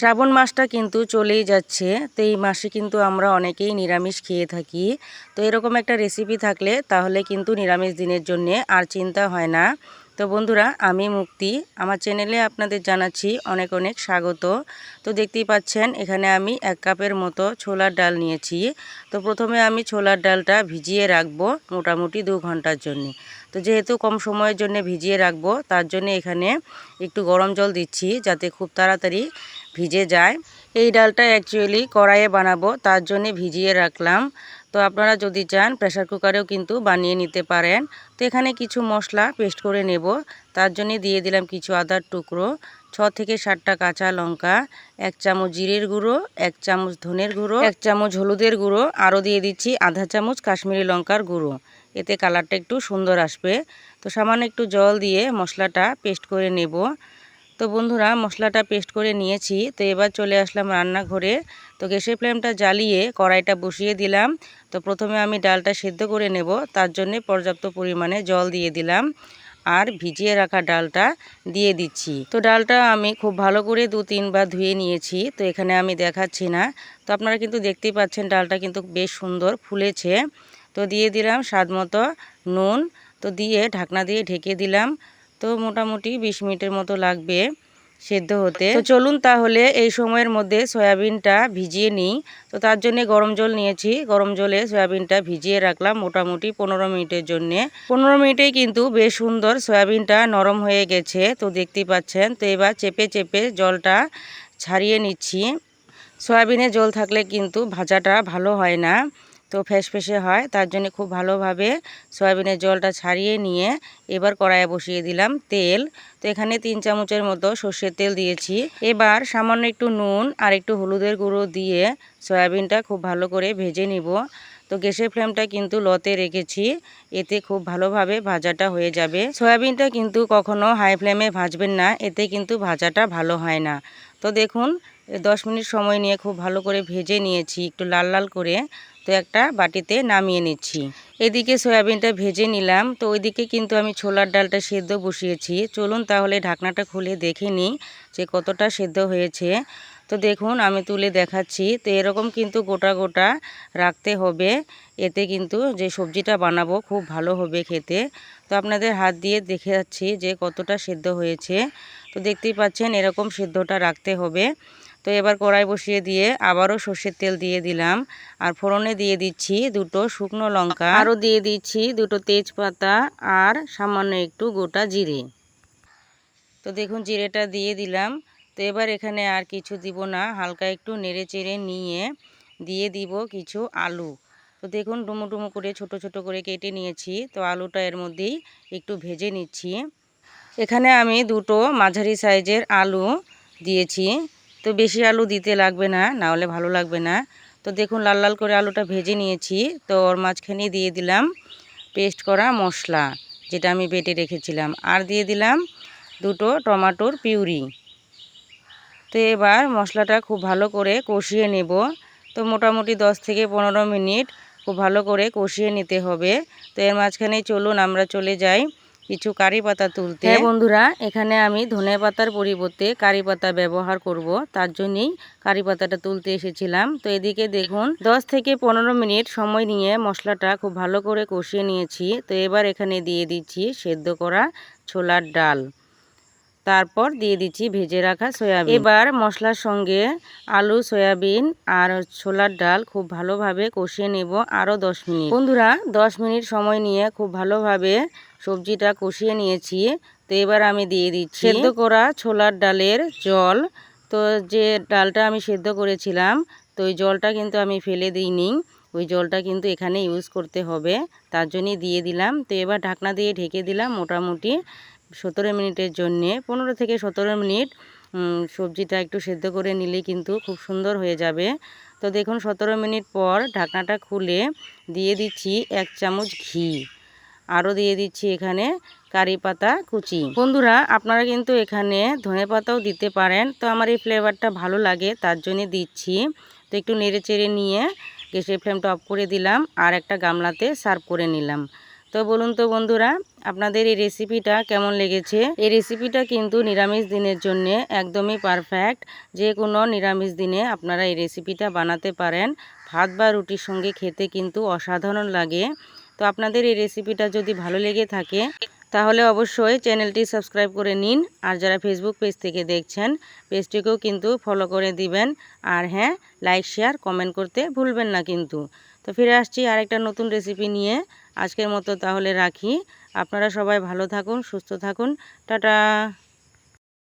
শ্রাবণ মাসটা কিন্তু চলেই যাচ্ছে, তো এই মাসে কিন্তু আমরা অনেকেই নিরামিষ খেয়ে থাকি। তো এরকম একটা রেসিপি থাকলে তাহলে কিন্তু নিরামিষ দিনের জন্যে আর চিন্তা হয় না। তো বন্ধুরা, আমি মুক্তি। আমার চ্যানেলে আপনাদের জানাচ্ছি অনেক অনেক স্বাগত। তো দেখতেই পাচ্ছেন, এখানে আমি এক কাপের মতো ছোলার ডাল নিয়েছি। তো প্রথমে আমি ছোলার ডালটা ভিজিয়ে রাখব মোটামুটি দু ঘণ্টার জন্য। তো যেহেতু কম সময়ের জন্য ভিজিয়ে রাখব, তার জন্য এখানে একটু গরম জল দিচ্ছি যাতে খুব তাড়াতাড়ি ভিজে যায়। এই ডালটা অ্যাকচুয়ালি কড়াইয়ে বানাবো, তার জন্য ভিজিয়ে রাখলাম। তো আপনারা যদি চান প্রেশার কুকারেও কিন্তু বানিয়ে নিতে পারেন। তো এখানে কিছু মশলা পেস্ট করে নেব। তার জন্য দিয়ে দিলাম কিছু আদার টুকরো, ছ থেকে সাতটা কাঁচা লঙ্কা, এক চামচ জিরের গুঁড়ো, এক চামচ ধনের গুঁড়ো, এক চামচ হলুদের গুঁড়ো, আরও দিয়ে দিচ্ছি আধা চামচ কাশ্মীরি লঙ্কার গুঁড়ো। এতে কালারটা একটু সুন্দর আসবে। তো সামান্য একটু জল দিয়ে মশলাটা পেস্ট করে নেব। তো বন্ধুরা মশলাটা পেস্ট করে নিয়েছি, তো এবার চলে আসলাম রান্নাঘরে। তো গ্যাসের ফ্লেমটা জ্বালিয়ে কড়াইটা বসিয়ে দিলাম। তো প্রথমে আমি ডালটা সেদ্ধ করে নেব, তার জন্য পর্যাপ্ত পরিমাণে জল দিয়ে দিলাম আর ভিজিয়ে রাখা ডালটা দিয়ে দিচ্ছি। তো ডালটা আমি খুব ভালো করে দু তিনবার ধুয়ে নিয়েছি, তো এখানে আমি দেখাচ্ছি না। তো আপনারা কিন্তু দেখতেই পাচ্ছেন ডালটা কিন্তু বেশ সুন্দর ফুলেছে। তো দিয়ে দিলাম স্বাদ মতো নুন, তো দিয়ে ঢাকনা দিয়ে ঢেকে দিলাম। তো মোটামুটি বিশ মিনিটের মতো লাগবে সেদ্ধ হতে। তো চলুন তাহলে এই সময়ের মধ্যে সয়াবিনটা ভিজিয়ে নিই। তো তার জন্য গরম জল নিয়েছি। গরম জলে সয়াবিনটা ভিজিয়ে রাখলাম মোটামুটি পনেরো মিনিটের জন্য। পনেরো মিনিটেই কিন্তু বেশ সুন্দর সয়াবিনটা নরম হয়ে গেছে, তো দেখতেই পাচ্ছেন। তো এবার চেপে চেপে জলটা ছাড়িয়ে নিচ্ছি। সয়াবিনে জল থাকলে কিন্তু ভাজাটা ভালো হয় না। তো ফেসে হয়, তার জন্য খুব ভালোভাবে সয়াবিনের জলটা ছাড়িয়ে নিয়ে এবার কড়াইয়ে বসিয়ে দিলাম তেল। তো এখানে তিন চামচের মতো সর্ষের তেল দিয়েছি। এবার সামান্য একটু নুন আর একটু হলুদের গুঁড়ো দিয়ে সয়াবিনটা খুব ভালো করে ভেজে নিব। তো গ্যাসের ফ্লেমটা কিন্তু লতে রেখেছি, এতে খুব ভালোভাবে ভাজাটা হয়ে যাবে। সয়াবিনটা কিন্তু কখনো হাই ফ্লেমে ভাজবেন না, এতে কিন্তু ভাজাটা ভালো হয় না। তো দেখুন, দশ মিনিট সময় নিয়ে খুব ভালো করে ভেজে নিয়েছি, একটু লাল লাল করে। একটা বাটিতে নামিয়ে নিচ্ছি। এদিকে সয়াবিনটা ভেজে নিলাম। তো ওইদিকে কিন্তু আমি ছোলার ডালটা সেদ্ধ বসিয়েছি। চলুন তাহলে ঢাকনাটা খুলে দেখে নিই যে কতটা সেদ্ধ হয়েছে। তো দেখুন, আমি তুলে দেখাচ্ছি। তো এরকম কিন্তু গোটা গোটা রাখতে হবে। এতে কিন্তু যে সবজিটা বানাবো খুব ভালো হবে খেতে। তো আপনাদের হাত দিয়ে দেখে যাচ্ছি যে কতটা সেদ্ধ হয়েছে। তো দেখতেই পাচ্ছেন, এরকম সেদ্ধটা রাখতে হবে। তো এবার কড়াই বসিয়ে দিয়ে আবারও সর্ষের তেল দিয়ে দিলাম। আর ফোড়নে দিয়ে দিচ্ছি দুটো শুকনো লঙ্কা। আরও দিয়ে দিচ্ছি দুটো তেজপাতা আর সামান্য একটু গোটা জিরে। তো দেখুন জিরেটা দিয়ে দিলাম। তো এবার এখানে আর কিছু দিব না হালকা একটু নেড়ে চেড়ে নিয়ে দিয়ে দিব কিছু আলু। তো দেখুন ডুমো ডুমো করে ছোট ছোট করে কেটে নিয়েছি। তো আলুটা এর মধ্যেই একটু ভেজে নিচ্ছি। এখানে আমি দুটো মাঝারি সাইজের আলু দিয়েছি। তো বেশি আলু দিতে লাগবে না না হলে ভালো লাগবে না। তো দেখুন, লাল লাল করে আলুটা ভেজে নিয়েছি। তো ওর মাঝখানে দিয়ে দিলাম পেস্ট করা মশলা, যেটা আমি বেটে রেখেছিলাম। আর দিয়ে দিলাম দুটো টমাটোর পিউরি। তো এবার মশলাটা খুব ভালো করে কষিয়ে নেব। তো মোটামুটি 10 থেকে পনেরো মিনিট খুব ভালো করে কষিয়ে নিতে হবে। তো এর মাঝখানে চলুন, আমরা চলে যাই। কিছু কারি পাতা তুলতে। হ্যাঁ বন্ধুরা, এখানে আমি ধনে পাতার পরিবর্তে কারি পাতা ব্যবহার করব। তার জন্যই কারি পাতাটা তুলতে এসেছিলাম। তো এদিকে দেখুন 10 থেকে পনেরো মিনিট সময় নিয়ে মশলাটা খুব ভালো করে কষিয়ে নিয়েছি। তো এবার এখানে দিয়ে দিচ্ছি সেদ্ধ করা ছোলার ডাল। তারপর দিয়ে দিচ্ছি ভেজে রাখা সয়াবিন। এবার মশলার সঙ্গে আলু, সয়াবিন আর ছোলার ডাল খুব ভালোভাবে কষিয়ে নেব আরও দশ মিনিট। বন্ধুরা, দশ মিনিট সময় নিয়ে খুব ভালোভাবে সবজিটা কষিয়ে নিয়েছি। তো এবার আমি দিয়ে দিচ্ছি সেদ্ধ করা ছোলার ডালের জল। তো যে ডালটা আমি সেদ্ধ করেছিলাম, তো ওই জলটা কিন্তু আমি ফেলে দিইনি। ওই জলটা কিন্তু এখানে ইউজ করতে হবে। তার জন্যই দিয়ে দিলাম। তো এবার ঢাকনা দিয়ে ঢেকে দিলাম মোটামুটি। সতেরো মিনিটের জন্যে, পনেরো থেকে সতেরো মিনিট সবজিটা একটু সেদ্ধ করে নিলে কিন্তু খুব সুন্দর হয়ে যাবে। তো দেখুন, সতেরো মিনিট পর ঢাকনাটা খুলে দিয়ে দিচ্ছি এক চামচ ঘি। আরও দিয়ে দিচ্ছি এখানে কারি পাতা, কুচি। বন্ধুরা, আপনারা কিন্তু এখানে ধনে পাতাও দিতে পারেন। তো আমার এই ফ্লেভারটা ভালো লাগে, তার জন্য দিচ্ছি। তো একটু নেড়ে চেড়ে নিয়ে গ্যাসের ফ্লেমটা অফ করে দিলাম আর একটা গামলাতে সার্ভ করে নিলাম। তো বলুন তো বন্ধুরা আপনাদের এই রেসিপিটা কেমন লেগেছে? এই রেসিপিটা কিন্তু নিরামিষ দিনের জন্য একদমই পারফেক্ট যে কোনো নিরামিষ দিনে আপনারা এই রেসিপিটা বানাতে পারেন। ভাত বা রুটির সঙ্গে খেতে কিন্তু অসাধারণ লাগে। তো আপনাদের এই রেসিপিটা যদি ভালো লেগে থাকে, তাহলে অবশ্যই চ্যানেলটি সাবস্ক্রাইব করে নিন। আর যারা ফেসবুক পেজ থেকে দেখছেন, পেজটিকেও কিন্তু ফলো করে দিবেন। আর হ্যাঁ লাইক শেয়ার কমেন্ট করতে ভুলবেন না কিন্তু। তো ফিরে আসছি আরেকটা নতুন রেসিপি নিয়ে। আজকের মতো তাহলে রাখি। আপনারা সবাই ভালো থাকুন সুস্থ থাকুন। টাটা।